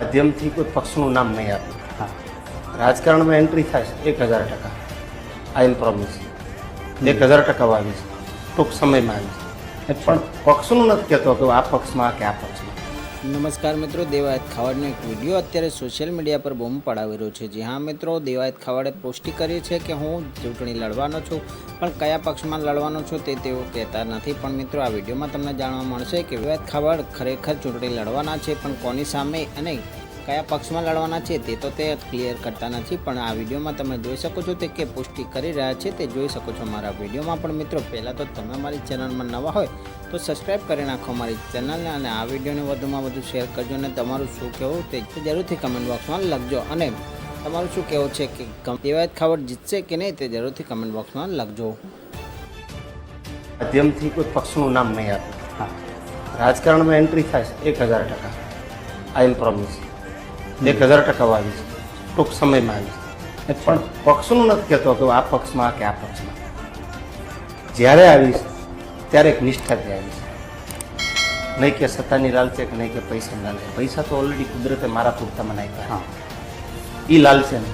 માધ્યમથી કોઈ પક્ષનું નામ નહીં આપે. રાજકારણમાં એન્ટ્રી થાય છે એક હજાર ટકા. આઈ એમ પ્રોમિસ એક હજાર ટકા છે. ટૂંક સમયમાં આવી છે. પણ પક્ષનું નથી કહેતો કે આ પક્ષમાં કે આ પક્ષમાં. નમસ્કાર મિત્રો, દેવાયત ખાવાડનો એક વીડિયો અત્યારે સોશિયલ મીડિયા પર બૂમ પડાવી રહ્યો છે. જી હા મિત્રો, દેવાયત ખાવાડે પુષ્ટિ કરી છે કે હું ચૂંટણી લડવાનો છું, પણ કયા પક્ષમાં લડવાનો છું તે તેઓ કહેતા નથી. પણ મિત્રો, આ વિડીયોમાં તમને જાણવા મળશે કે દેવાયત ખાવાડ ખરેખર ચૂંટણી લડવાના છે, પણ કોની સામે અને કયા પક્ષમાં લડવાના છે તે તો તે ક્લિયર કરતા નથી, પણ આ વિડીયોમાં તમે જોઈ શકો છો તે કે પુષ્ટિ કરી રહ્યા છે, તે જોઈ શકો છો મારા વિડીયોમાં પણ મિત્રો, પહેલાં તો તમે મારી ચેનલમાં નવા હોય તો સબસ્ક્રાઈબ કરી નાખો મારી ચેનલને અને આ વિડીયોને વધુમાં વધુ શેર કરજો અને તમારું શું કહેવું તે જરૂરથી કમેન્ટ બોક્સમાં લખજો અને તમારું શું કહેવું છે કે દેવાયત ખાવડ જીતશે કે નહીં તે જરૂરથી કમેન્ટ બોક્સમાં લખજો. માધ્યમથી કોઈ પક્ષનું નામ નહીં આપે. રાજકારણમાં એન્ટ્રી થાય એક હજાર ટકા. આઈ એમ પ્રોમિસ એક હજાર ટકા આવીશ ટૂંક સમયમાં આવીશ પણ પક્ષનું નથી કહેતો કે આ પક્ષમાં કે આ પક્ષમાં. જ્યારે આવીશ ત્યારે એક નિષ્ઠાથી આવીશ નહીં કે સત્તાની લાલચે કે નહીં કે પૈસાની લાલચે. પૈસા તો ઓલરેડી કુદરતે મારા પૂરતા મને આપ્યા હા. એ લાલચે ને